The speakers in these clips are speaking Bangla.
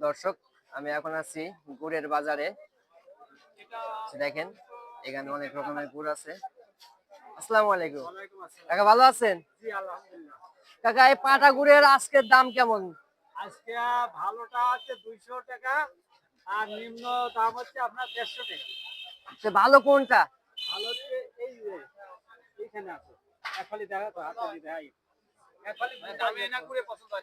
দর্শক আমি এখন আছি গুড়ের বাজারে। দেখেন এখানে অনেক রকমের গুড় আছে। আসসালামু আলাইকুম। কাকা ভালো আছেন? কাকা এই পাটা গুড়ের আজকের দাম কেমন? আজকে ভালোটা হচ্ছে দুইশো টাকা আর নিম্ন দাম হচ্ছে আপনার দেড়শো টাকা। সে ভালো কোনটা? ভালো এই যে এইখানে আছে। একফালি দেখা তো হাতে দেখাই। একফালি দামে না করে পছন্দ হয়।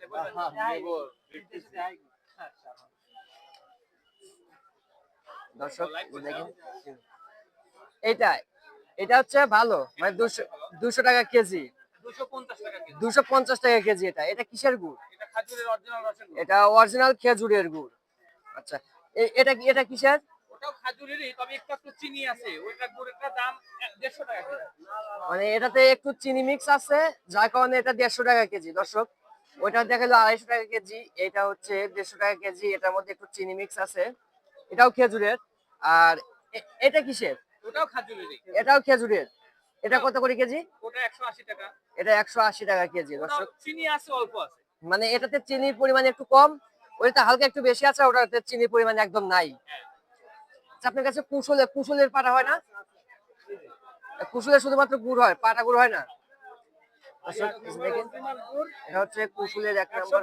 দর্শক দেখেন এটা এটা হচ্ছে ভালো মানে দুশো দুশো টাকা কেজি। দুশো পঞ্চাশ টাকা কেজি। এটা। এটা কিসের গুড়? এটা অরিজিনাল খেজুরের গুড়। আচ্ছা এটা এটা কিসের? মানে এটাতে একটু চিনি মিক্স আছে যার কারণে এটা দেড়শো টাকা কেজি। দর্শক ওইটা দেখাল আড়াইশো টাকা কেজি এটা হচ্ছে দেড়শো টাকা কেজি এটার মধ্যে একটু চিনি মিক্স আছে। এটাও খেজুরের। আর এটা কিসের? ওটাও খাজুরেরই। এটাও খেজুরের। এটা কত করে কেজি? ওটা একশো আশি টাকা। এটা একশো আশি টাকা কেজি দর্শক। চিনি আছে অল্প আছে। মানে এটাতে চিনির পরিমাণ একটু কম ওইটা হালকা একটু বেশি আছে ওটাতে চিনির পরিমাণ একদম নাই। আচ্ছা, আপনার কাছে কুশলে কুশলের পাটা হয় না? কুশলের শুধুমাত্র গুড় হয় পাটা গুড় হয় না? এটা হচ্ছে কুশলের এক নম্বর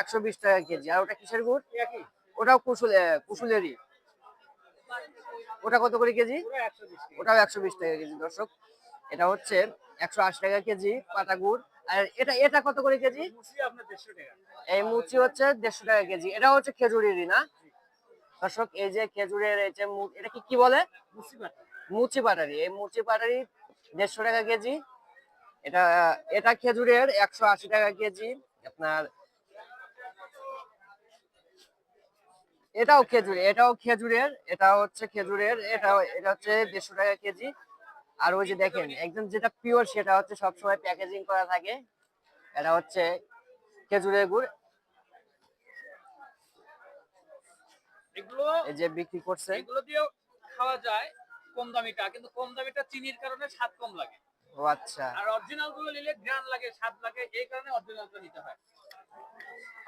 একশো বিশ টাকা। কেজি। আর ওটা কিসের গুড়? ওটাও কুশল কুশলেরই। ওটা কত করে কেজি? ওটাও একশো বিশ টাকা কেজি দর্শক। এটা হচ্ছে একশো আশি টাকা কেজি পাতা গুড়। আর এটা এটা কত করে কেজি? এই মুচি হচ্ছে দেড়শো টাকা কেজি। এটা হচ্ছে খেজুরেরই না? দর্শক এই যে খেজুরের এই যে এটা কি কি বলে? মুচি পাটারি। এই মুচি পাটারি দেড়শো টাকা কেজি। এটা এটা খেজুরের একশো আশি টাকা কেজি। আপনার এটাও খেজুর এটাও খেজুরের এটা হচ্ছে খেজুরের এটা এটা হচ্ছে দেড়শো টাকা কেজি। আর ওই যে দেখেন একদম যেটা পিওর সেটা হচ্ছে সবসময় প্যাকেজিং করা থাকে। এটা হচ্ছে খেজুরের গুড়। এগুলো যে বিক্রি করছে। এগুলো দিয়েও খাওয়া যায় কম দামিটা কিন্তু কম দামিটা চিনির কারণে স্বাদ কম লাগে। ও আচ্ছা। আর অরিজিনালগুলো নিলে গ্রান লাগে স্বাদ লাগে এই কারণে অরিজিনালটা নিতে হয়।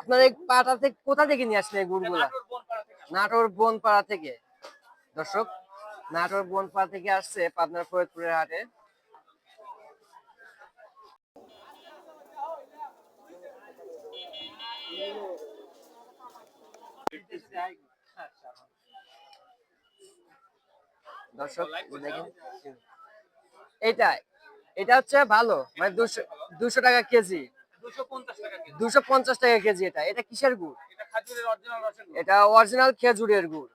আপনার এই পাটা থেকে কোথা থেকে নিয়ে আসলেন এই এটা গুড়গুলা নাটোর বনপাড়া থেকে। দর্শক, নাটোর বনপাড়া থেকে আসছে পাবনার ফরিদপুরের হাটে। দর্শক এইটা এটা হচ্ছে ভালো মানে দুশো দুশো টাকা কেজি 250 টাকা কেজি। দুশো পঞ্চাশ টাকা কেজি। এটা। এটা কিসের গুড়? এটা অরিজিনাল খেজুরের গুড়।